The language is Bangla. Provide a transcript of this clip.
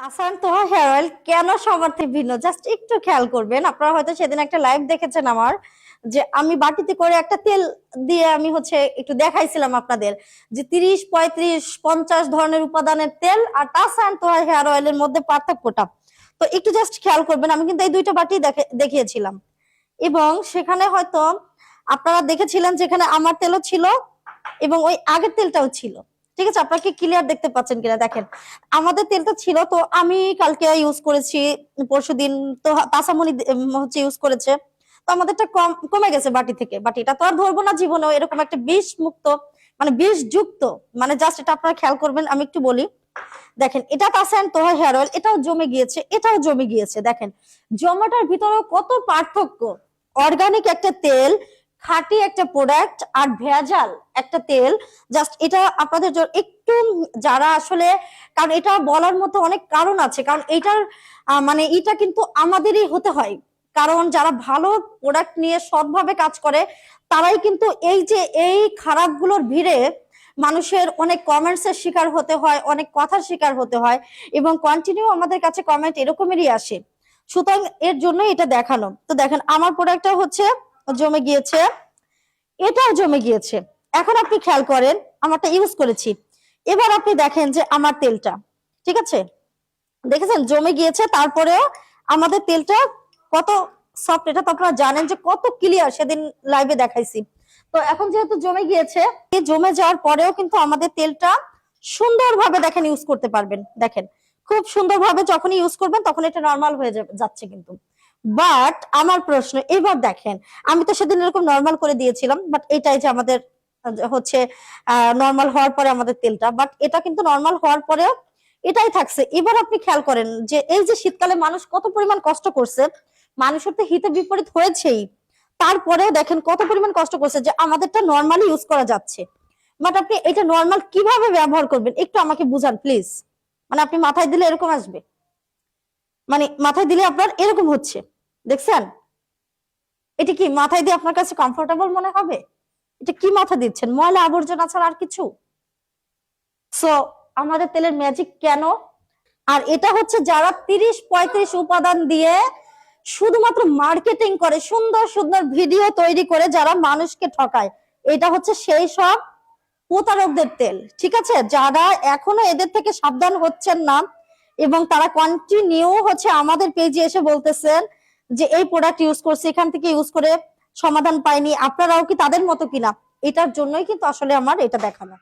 আসান তোহা হেয়ার অয়েল কেন সবার ভিন্ন? জাস্ট একটু খেয়াল করবেন। আপনারা হয়তো সেদিন একটা লাইভ দেখেছেন আমার, যে আমি বাটিতে করে একটা তেল দিয়ে আমি হচ্ছে একটু দেখাইছিলাম আপনাদের, যে তিরিশ, পঁয়ত্রিশ, পঞ্চাশ ধরনের উপাদানের তেল আর তাসান তোহা হেয়ার অয়েলের মধ্যে পার্থক্যটা। তো একটু জাস্ট খেয়াল করবেন, আমি কিন্তু এই দুইটা বাটি দেখে- দেখিয়েছিলাম। এবং সেখানে হয়তো আপনারা দেখেছিলেন যেখানে আমার তেলও ছিল এবং ওই আগের তেলটাও ছিল। ঠিক আছে, আপনারা কি ক্লিয়ার দেখতে পাচ্ছেন কিনা? দেখেন, আমাদের তেলটা ছিল, তো আমি কালকে ইউজ করেছি, পরশু দিন তো তাসামনি হচ্ছে ইউজ করেছে। তো আমাদেরটা কম, কমে গেছে বাটি থেকে। বাট এটা তো আর ধরবো না এরকম একটা বিষ মুক্ত মানে বিষ যুক্ত। মানে জাস্ট এটা আপনারা খেয়াল করবেন, আমি একটু বলি। দেখেন, এটা তাসান তোহা হেয়ার অয়েল এটাও জমে গিয়েছে, এটাও জমে গিয়েছে। দেখেন, জমাটার ভিতরে কত পার্থক্য। অর্গানিক একটা তেল খাঁটি একটা প্রোডাক্ট আর ভেজাল একটা তেল জাস্ট এটা আপনাদের একটু যারা আসলে, কারণ এটা বলার মতো অনেক কারণ আছে, কারণ এটার মানে এটা কিন্তু আমাদেরই হতে হয়। কারণ যারা ভালো প্রোডাক্ট নিয়ে সৎভাবে কাজ করে, তারাই কিন্তু এই যে এই খারাপগুলোর ভিড়ে মানুষের অনেক কমেন্টস এর শিকার হতে হয়, অনেক কথার শিকার হতে হয় এবং কন্টিনিউ আমাদের কাছে কমেন্ট এরকমেরই আসে। সুতরাং এর জন্য এটা দেখানো। তো দেখেন, আমার প্রোডাক্টটা হচ্ছে জমে গিয়েছে। এটাও জমে গিয়েছে। এখন আপনি খেয়াল করেন, আমারটা ইউজ করেছি। এবার আপনি দেখেন যে আমার তেলটা, ঠিক আছে? দেখেছেন? জমে গিয়েছে, তারপরেও আমাদের তেলটা কত সফট এটা তো আপনারা জানেন যে কত ক্লিয়ার সেদিন লাইভে দেখাইছি। তো এখন যেহেতু জমে গিয়েছে জমে যাওয়ার পরেও কিন্তু আমাদের তেলটা সুন্দরভাবে দেখেন ইউজ করতে পারবেন। দেখেন, খুব সুন্দরভাবে যখন ইউজ করবেন, তখন এটা নর্মাল হয়ে যাচ্ছে কিন্তু। বাট আমার প্রশ্ন, এবার দেখেন, আমি তো সেদিন এরকম নর্মাল করে দিয়েছিলাম বাট এটাই যে আমাদের হচ্ছে নর্মাল হওয়ার পরে আমাদের তেলটা বাট এটা কিন্তু নর্মাল হওয়ার পরেও এটাই থাকছে। এবার আপনি খেয়াল করেন যে এই যে শীতকালে মানুষ কত পরিমাণ কষ্ট করছে, মানুষের তো হিতে বিপরীত হয়েছেই। তারপরেও দেখেন কত পরিমাণ কষ্ট করছে যে আমাদেরটা নর্মালি ইউজ করা যাচ্ছে। বাট আপনি এটা নর্মাল কীভাবে ব্যবহার করবেন, একটু আমাকে বুঝান প্লিজ মানে আপনি মাথায় দিলে এরকম আসবে। মানে মাথায় দিলে আপনার এরকম হচ্ছে। দেখছেন? এটা কি মাথায় দিয়ে আপনার কাছে কমফোর্টেবল মনে হবে? এটা কি মাথা দিচ্ছেন? ময়লা আবর্জনা ছাড়া আর কিছু? সো আমাদের তেলের ম্যাজিক কেন? আর এটা হচ্ছে যারা তিরিশ পঁয়ত্রিশ উপাদান দিয়ে শুধুমাত্র মার্কেটিং করে, সুন্দর সুন্দর ভিডিও তৈরি করে যারা মানুষকে ঠকায়, এটা হচ্ছে সেই সব প্রতারকদের তেল। ঠিক আছে? যারা এখনও এদের থেকে সাবধান হচ্ছেন না এবং তারা কন্টিনিউ হচ্ছে আমাদের পেজে এসে বলতেছেন যে এই প্রোডাক্ট ইউজ করছে, এখান থেকে ইউজ করে সমাধান পাইনি। আপনারাও কি তাদের মতো কিনা? এটার জন্যই কিন্তু আসলে আমার এটা দেখানো।